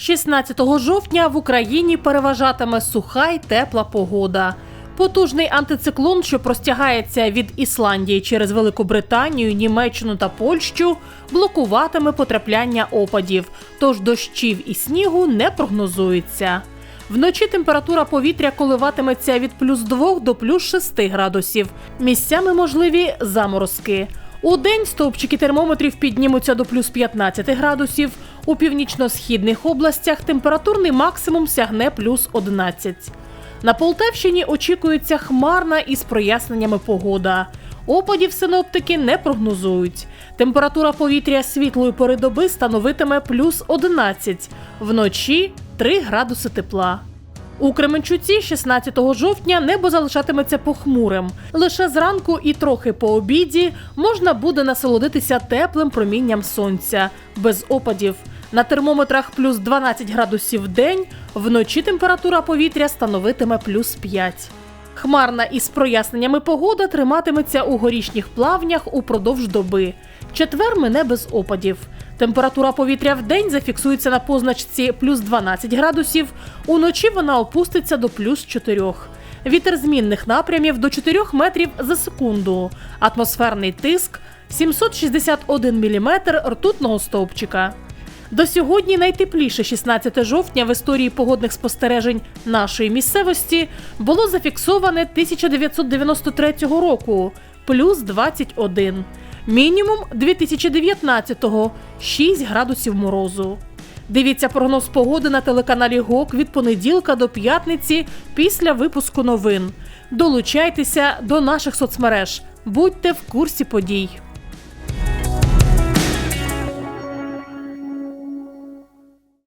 16 жовтня в Україні переважатиме суха й тепла погода. Потужний антициклон, що простягається від Ісландії через Велику Британію, Німеччину та Польщу, блокуватиме потрапляння опадів, тож дощів і снігу не прогнозується. Вночі температура повітря коливатиметься від плюс 2 до плюс 6 градусів. Місцями можливі заморозки. У день стовпчики термометрів піднімуться до плюс 15 градусів. У північно-східних областях температурний максимум сягне плюс 11. На Полтавщині очікується хмарна із проясненнями погода. Опадів синоптики не прогнозують. Температура повітря світлої пори доби становитиме плюс 11, вночі 3 градуси тепла. У Кременчуці 16 жовтня небо залишатиметься похмурим. Лише зранку і трохи по обіді можна буде насолодитися теплим промінням сонця, без опадів. На термометрах плюс 12 градусів в день, вночі температура повітря становитиме плюс 5. Хмарна із проясненнями погода триматиметься у горішніх плавнях упродовж доби. Четвер мине без опадів. Температура повітря в день зафіксується на позначці плюс 12 градусів, уночі вона опуститься до плюс 4. Вітер змінних напрямів до 4 метрів за секунду. Атмосферний тиск 761 міліметр ртутного стовпчика. До сьогодні найтепліше 16 жовтня в історії погодних спостережень нашої місцевості було зафіксоване 1993 року плюс 21. Мінімум 2019-го 6 градусів морозу. Дивіться прогноз погоди на телеканалі ГОК від понеділка до п'ятниці після випуску новин. Долучайтеся до наших соцмереж, будьте в курсі подій.